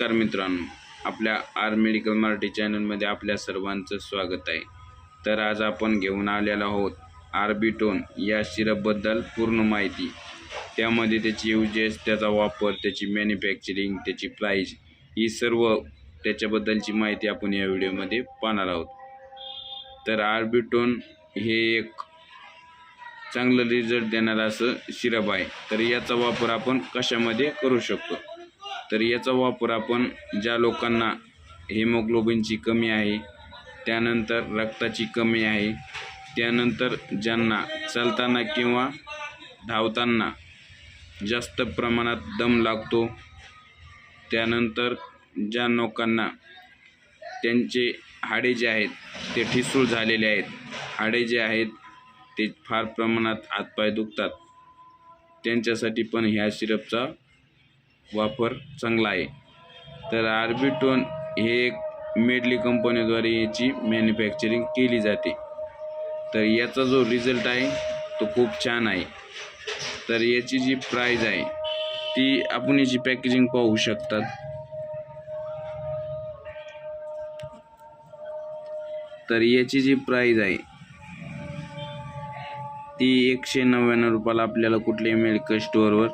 नमस्कार मित्रांनो आपल्या आर मेडिकल मराठी चॅनलमध्ये आपल्या सर्वांचं स्वागत आहे. तर आज आपण घेऊन आलेलो आहोत आर्बिटोन या सिरपबद्दल पूर्ण माहिती. त्यामध्ये त्याची युजेस त्याचा वापर त्याची मॅन्युफॅक्चरिंग त्याची प्राईज ही सर्व त्याच्याबद्दलची माहिती आपण या व्हिडिओमध्ये पाहणार आहोत. तर आर्बिटोन हे एक चांगलं रिझल्ट देणारं असं सिरप आहे. तर याचा वापर आपण कशामध्ये करू शकतो? तर याचा वापर आपण ज्या लोकांना हेमोग्लोबिनची कमी आहे त्यानंतर रक्ताची कमी आहे त्यानंतर ज्यांना चालताना किंवा धावताना जास्त प्रमाणात दम लागतो त्यानंतर ज्या लोकांना त्यांचे हाडे जे आहेत ते ठिसूळ झालेले आहेत हाडे जे आहेत ते फार प्रमाणात हातपाय दुखतात. त्यांच्यासाठी पण ह्या सिरपचा वापर चांगला आहे. तर आर्बिटोन हे एक मेडली कंपनीद्वारे याची मॅन्युफॅक्चरिंग केली जाते. तर याचा जो रिझल्ट आहे तो खूप छान आहे. तर याची जी प्राईज आहे ती आपण याची पॅकेजिंग पाहू शकतात. तर याची जी प्राईज आहे ती एकशे नव्याण्णव रुपयाला आपल्याला कुठल्याही मेडिकल स्टोअरवर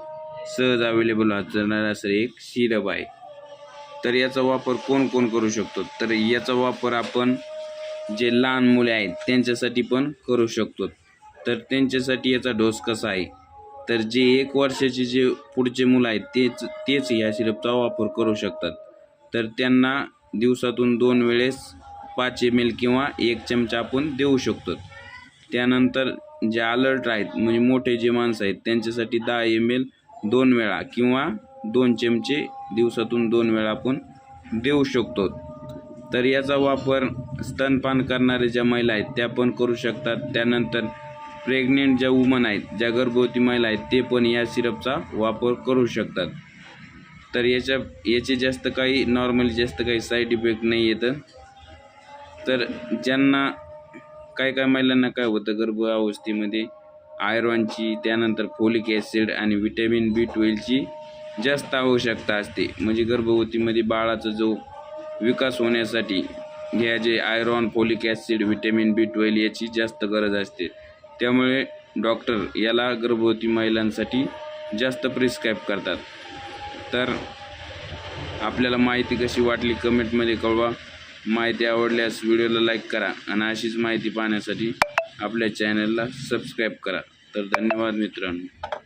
सहज अवेलेबल असणार असं एक सिरप आहे. तर याचा वापर कोण कोण करू शकतो? तर याचा वापर आपण जे लहान मुले आहेत त्यांच्यासाठी पण करू शकतो. तर त्यांच्यासाठी याचा डोस कसा आहे? तर जे एक वर्षाचे जे पुढचे मुलं आहेत तेच तेच ह्या सिरपचा वापर करू शकतात. तर त्यांना दिवसातून दोन वेळेस पाच एम एल किंवा एक चमचा आपण देऊ शकतो. त्यानंतर जे अलर्ट आहेत म्हणजे मोठे जे माणसं आहेत त्यांच्यासाठी दहा एम एल दोन वेळा किंवा दोन चमचे दिवसातून दोन वेळा आपण देऊ शकतो. तर याचा वापर स्तनपान करणाऱ्या ज्या महिला आहेत त्या पण करू शकतात. त्यानंतर प्रेग्नेंट ज्या वुमन आहेत ज्या गर्भवती महिला आहेत ते पण या सिरपचा वापर करू शकतात. तर याच्या याचे जास्त काही नॉर्मली जास्त काही साईड इफेक्ट नाही येतं. तर ज्यांना काय काय महिलांना काय होतं गर्भ अवस्थेमध्ये आयरॉनची त्यानंतर फोलिक ॲसिड आणि विटॅमिन बी ट्वेल्वची जास्त आवश्यकता असते. म्हणजे गर्भवतीमध्ये बाळाचा जो विकास होण्यासाठी ह्या जे iron folic acid vitamin B twelve याची जास्त गरज असते. त्यामुळे डॉक्टर याला गर्भवती महिलांसाठी जास्त प्रिस्क्राईब करतात. तर आपल्याला माहिती कशी वाटली कमेंटमध्ये कळवा. माहिती आवडल्यास व्हिडिओला लाईक करा आणि अशीच माहिती पाहण्यासाठी आपल्या चॅनलला सबस्क्राईब करा. तर धन्यवाद मित्रांनो.